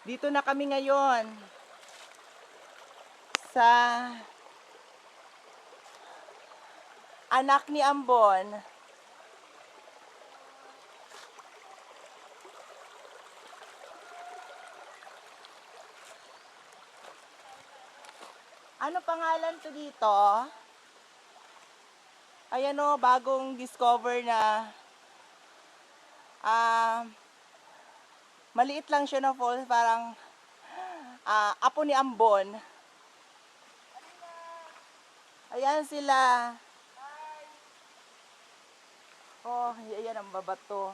Dito na kami ngayon sa anak ni Ambon. Ano pangalan to dito? Ayan o, bagong discover na ah maliit lang siya na falls, parang ah, apo ni Ambon. Ayan sila. Oh, ayan ang babato.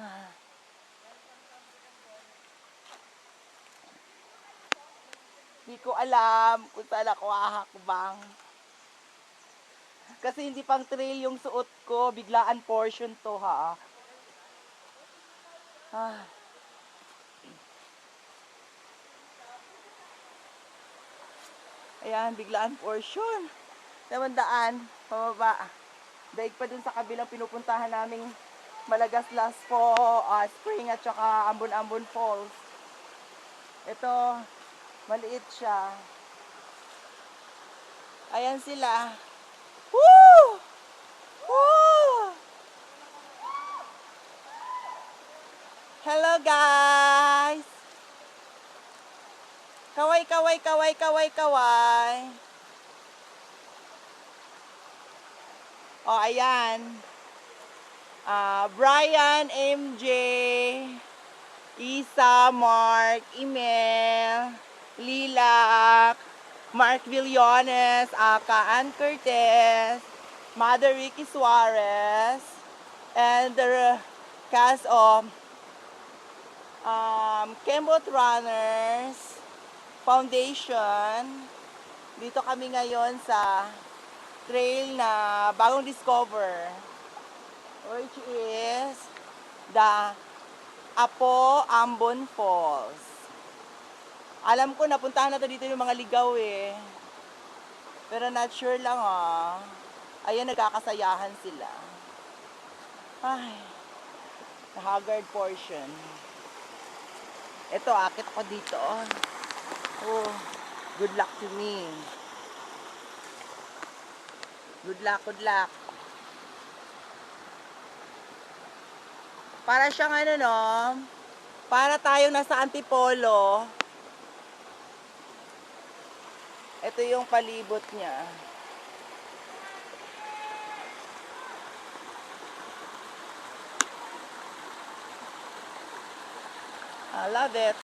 Ah. Di ko alam kung saan ako ahakbang. Kasi hindi pang trail yung suot ko, biglaan portion to ha. Ah. Ayan, biglaan portion. Namandaan, pababa. Daig pa dun sa kabilang pinupuntahan naming Malagaslas po, ah, Spring at saka Ambon-Ambon Falls. Ito, maliit siya. Ayan sila. Woo! Woo! Hello guys! Kaway, kaway, kaway, kaway, kaway. Oh, ayan. Ah, Brian, MJ, Isa, Mark, Imel, Lilak, Mark Villones, Aka Ann Cortez, Mother Ricky Suarez, and the cast of um, Kembot Runners Foundation. Dito kami ngayon sa trail na bagong discover which is the Apo Ambon Falls. Alam ko napuntahan na to dito yung mga ligaw eh. Pero not sure lang ah. Ayan, nagkakasayahan sila. Ay, the haggard portion. Ito, akit ako dito. Oh, good luck to me. Good luck, good luck. Para siyang ano no, para tayong nasa Antipolo. Ito yung palibot niya. I love it.